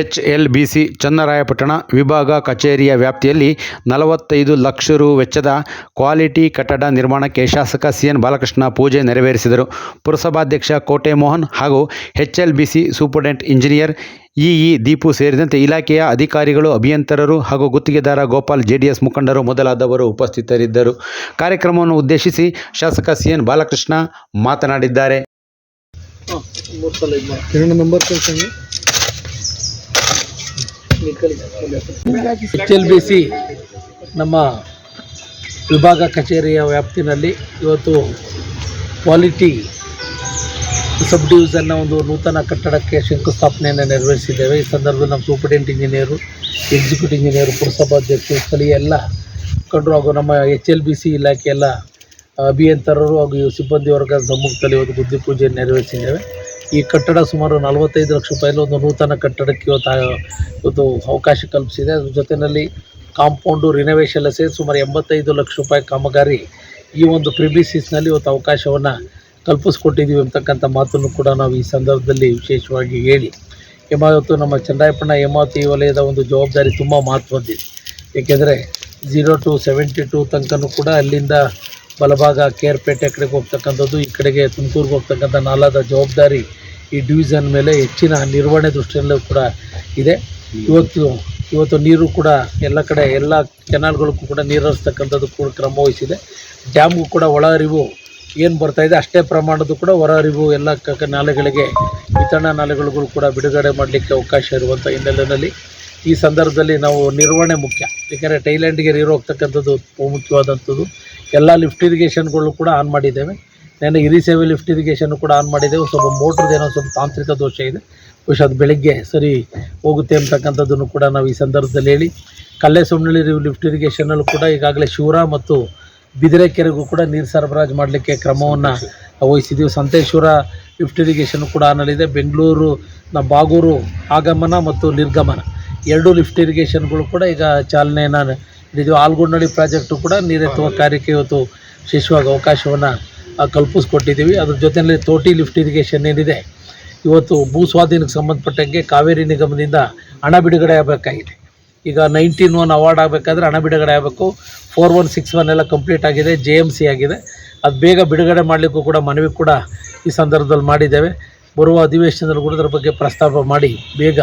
H L B Channarayapatna ವಿಭಾಗ ಕಚೇರಿಯ ವ್ಯಾಪ್ತಿಯಲ್ಲಿ ನಲವತ್ತೈದು ಲಕ್ಷ ರು ವೆಚ್ಚದ ಕ್ವಾಲಿಟಿ ಕಟ್ಟಡ ನಿರ್ಮಾಣಕ್ಕೆ ಶಾಸಕ ಸಿ ಎನ್ ಬಾಲಕೃಷ್ಣ ಪೂಜೆ ನೆರವೇರಿಸಿದರು. ಪುರಸಭಾಧ್ಯಕ್ಷ ಕೋಟೆ ಮೋಹನ್ ಹಾಗೂ H L B C superintendent engineer EE Deepu ಸೇರಿದಂತೆ ಇಲಾಖೆಯ ಅಧಿಕಾರಿಗಳು, ಅಭಿಯಂತರರು ಹಾಗೂ ಗುತ್ತಿಗೆದಾರ ಗೋಪಾಲ್ ಜೆಡಿಎಸ್ ಮುಖಂಡರು ಮೊದಲಾದವರು ಉಪಸ್ಥಿತರಿದ್ದರು. ಕಾರ್ಯಕ್ರಮವನ್ನು ಉದ್ದೇಶಿಸಿ ಶಾಸಕ ಸಿ ಎನ್ ಬಾಲಕೃಷ್ಣ ಮಾತನಾಡಿದ್ದಾರೆ ಮೂರು ಸಲ ಇದು ಮಾಡಿ ಎರಡು ನಂಬರ್ ಕಳ್ಸಂಗೆ ಎಚ್ ಎಲ್ ಬಿ ಸಿ ನಮ್ಮ ವಿಭಾಗ ಕಚೇರಿಯ ವ್ಯಾಪ್ತಿನಲ್ಲಿ ಇವತ್ತು ಕ್ವಾಲಿಟಿ ಸಬ್ ಡಿವಿಷನ್ನ ಒಂದು ನೂತನ ಕಟ್ಟಡಕ್ಕೆ ಶಂಕುಸ್ಥಾಪನೆಯನ್ನು ನೆರವೇರಿಸಿದ್ದೇವೆ ಈ ಸಂದರ್ಭದಲ್ಲಿ ನಮ್ಮ ಸೂಪರಿಂಟ್ ಇಂಜಿನಿಯರು, ಎಕ್ಸಿಕ್ಯೂಟಿವ್ ಇಂಜಿನಿಯರು ಪುರಸಭಾಧ್ಯಕ್ಷರು ಸ್ಥಳೀಯ ಎಲ್ಲ ಮುಖಂಡರು ಹಾಗೂ ನಮ್ಮ ಎಚ್ ಎಲ್ ಬಿ ಸಿ ಇಲಾಖೆ ಎಲ್ಲ ಅಭಿಯಂತರರು ಹಾಗೂ ಸಿಬ್ಬಂದಿ ವರ್ಗದ ಸಮ್ಮುಖದಲ್ಲಿ ಇವತ್ತು ಬುದ್ಧಿ ಪೂಜೆ ನೆರವೇರಿಸಿದ್ದೇವೆ ಈ ಕಟ್ಟಡ ಸುಮಾರು ನಲವತ್ತೈದು ಲಕ್ಷ ರೂಪಾಯಿಲಿ ಒಂದು ನೂತನ ಕಟ್ಟಡಕ್ಕೆ ಇವತ್ತು ಇವತ್ತು ಅವಕಾಶ ಕಲ್ಪಿಸಿದೆ. ಅದ್ರ ಜೊತೆಯಲ್ಲಿ ಕಾಂಪೌಂಡು ರಿನೋವೇಷನ್ ಸೇರಿ ಸುಮಾರು ಎಂಬತ್ತೈದು ಲಕ್ಷ ರೂಪಾಯಿ ಕಾಮಗಾರಿ ಈ ಒಂದು ಪ್ರಿಬಿಸಿಸ್ನಲ್ಲಿ ಇವತ್ತು ಅವಕಾಶವನ್ನು ಕಲ್ಪಿಸ್ಕೊಟ್ಟಿದ್ದೀವಿ ಅಂತಕ್ಕಂಥ ಮಾತನ್ನು ಕೂಡ ನಾವು ಈ ಸಂದರ್ಭದಲ್ಲಿ ವಿಶೇಷವಾಗಿ ಹೇಳಿ. ಹೇಮಾವತ್ತು ನಮ್ಮ ಚಂದ್ರಾಯಪಣ್ಣ ಹೇಮಾವತಿ ವಲಯದ ಒಂದು ಜವಾಬ್ದಾರಿ ತುಂಬ ಮಹತ್ವದ್ದಿದೆ ಏಕೆಂದರೆ ಝೀರೋ ಟು ಸೆವೆಂಟಿ ಟು ತನಕನೂ ಕೂಡ ಅಲ್ಲಿಂದ ಬಲಭಾಗ ಕೇರ್ಪೇಟೆ ಕಡೆಗೆ ಹೋಗ್ತಕ್ಕಂಥದ್ದು, ಈ ಕಡೆಗೆ ತುಮಕೂರಿಗೆ ಹೋಗ್ತಕ್ಕಂಥ ನಾಲಾದ ಜವಾಬ್ದಾರಿ ಈ ಡಿವಿಷನ್ ಮೇಲೆ ಹೆಚ್ಚಿನ ನಿರ್ವಹಣೆ ದೃಷ್ಟಿಯಲ್ಲೂ ಕೂಡ ಇದೆ. ಇವತ್ತು ಇವತ್ತು ನೀರು ಕೂಡ ಎಲ್ಲ ಕಡೆ, ಎಲ್ಲ ಕೆನಾಲ್ಗಳಿಗೂ ಕೂಡ ನೀರು ಹರಿಸ್ತಕ್ಕಂಥದ್ದು ಕೂಡ ಕ್ರಮ ವಹಿಸಿದೆ. ಡ್ಯಾಮ್ಗೂ ಕೂಡ ಒಳ ಹರಿವು ಏನು ಬರ್ತಾ ಇದೆ ಅಷ್ಟೇ ಪ್ರಮಾಣದ್ದು ಕೂಡ ಹೊರ ಹರಿವು ಎಲ್ಲ ಕ ನಾಲೆಗಳಿಗೆ, ವಿತರಣಾ ನಾಲೆಗಳಿಗೂ ಕೂಡ ಬಿಡುಗಡೆ ಮಾಡಲಿಕ್ಕೆ ಅವಕಾಶ ಇರುವಂಥ ಹಿನ್ನೆಲೆಯಲ್ಲಿ. ಈ ಸಂದರ್ಭದಲ್ಲಿ ನಾವು ನಿರ್ವಹಣೆ ಮುಖ್ಯ. ಏಕೆಂದರೆ ಟೈಲ್ಯಾಂಡ್ಗೆ ನೀರು ಹೋಗ್ತಕ್ಕಂಥದ್ದು ಮುಖ್ಯವಾದಂಥದ್ದು ಎಲ್ಲ ಲಿಫ್ಟ್ ಇರಿಗೇಷನ್ಗಳು ಕೂಡ ಆನ್ ಮಾಡಿದ್ದೇವೆ. ನೆನ್ನೆ ಹಿರಿಸೇವೆ ಲಿಫ್ಟ್ ಇರಿಗೇಷನ್ ಕೂಡ ಆನ್ ಮಾಡಿದ್ದೇವೆ. ಸ್ವಲ್ಪ ಮೋಟ್ರದ್ದು ಏನೋ ಸ್ವಲ್ಪ ತಾಂತ್ರಿಕ ದೋಷ ಇದೆ. ಬಹುಶಃ ಅದು ಬೆಳಗ್ಗೆ ಸರಿ ಹೋಗುತ್ತೆ ಅಂತಕ್ಕಂಥದ್ದನ್ನು ಕೂಡ ನಾವು ಈ ಸಂದರ್ಭದಲ್ಲಿ ಹೇಳಿ. ಕಲ್ಲೆ ಸೊಮ್ಮನಳ್ಳಿ ಲಿಫ್ಟ್ ಇರಿಗೇಷನಲ್ಲೂ ಕೂಡ ಈಗಾಗಲೇ ಶಿವರ ಮತ್ತು ಬಿದಿರೆಕೆರೆಗೂ ಕೂಡ ನೀರು ಸರಬರಾಜು ಮಾಡಲಿಕ್ಕೆ ಕ್ರಮವನ್ನು ವಹಿಸಿದ್ದೀವಿ. ಸಂತೇಶ್ವರ ಲಿಫ್ಟ್ ಇರಿಗೇಷನ್ ಕೂಡ ಆನಲ್ಲಿದೆ ಬೆಂಗಳೂರು ನಮ್ಮ ಬಾಗೂರು, ಆಗಮನ ಮತ್ತು ನಿರ್ಗಮನ. ಎರಡೂ ಲಿಫ್ಟ್ ಇರಿಗೇಷನ್ಗಳು ಕೂಡ ಈಗ ಚಾಲನೆಯನ್ನು ನೀಡಿದ್ದೀವಿ ಆಲ್ಗುಡ್ನಳ್ಳಿ ಪ್ರಾಜೆಕ್ಟು ಕೂಡ ನೀರೆತ್ತುವ ಕಾರ್ಯಕ್ಕೆ ಇವತ್ತು ವಿಶೇಷವಾಗಿ ಅವಕಾಶವನ್ನು ಕಲ್ಪಿಸ್ಕೊಟ್ಟಿದ್ದೀವಿ. ಅದ್ರ ಜೊತೆಯಲ್ಲಿ ತೋಟಿ ಲಿಫ್ಟ್ ಇರಿಗೇಷನ್ ಏನಿದೆ, ಇವತ್ತು ಭೂ ಸ್ವಾಧೀನಕ್ಕೆ ಸಂಬಂಧಪಟ್ಟಂಗೆ ಕಾವೇರಿ ನಿಗಮದಿಂದ ಹಣ ಬಿಡುಗಡೆ ಆಗಬೇಕಾಗಿದೆ. ಈಗ ನೈನ್ಟೀನ್ ಒನ್ ಅವಾರ್ಡ್ ಆಗಬೇಕಾದ್ರೆ ಹಣ ಬಿಡುಗಡೆ ಆಗಬೇಕು. ಫೋರ್ ಒನ್ ಸಿಕ್ಸ್ ಒನ್ ಎಲ್ಲ ಕಂಪ್ಲೀಟ್ ಆಗಿದೆ, ಜೆ ಎಂ ಸಿ ಆಗಿದೆ. ಅದು ಬೇಗ ಬಿಡುಗಡೆ ಮಾಡಲಿಕ್ಕೂ ಕೂಡ ಮನವಿ ಕೂಡ ಈ ಸಂದರ್ಭದಲ್ಲಿ ಮಾಡಿದ್ದೇವೆ. ಬರುವ ಅಧಿವೇಶನದಲ್ಲಿ ಕೂಡ ಅದರ ಬಗ್ಗೆ ಪ್ರಸ್ತಾಪ ಮಾಡಿ ಬೇಗ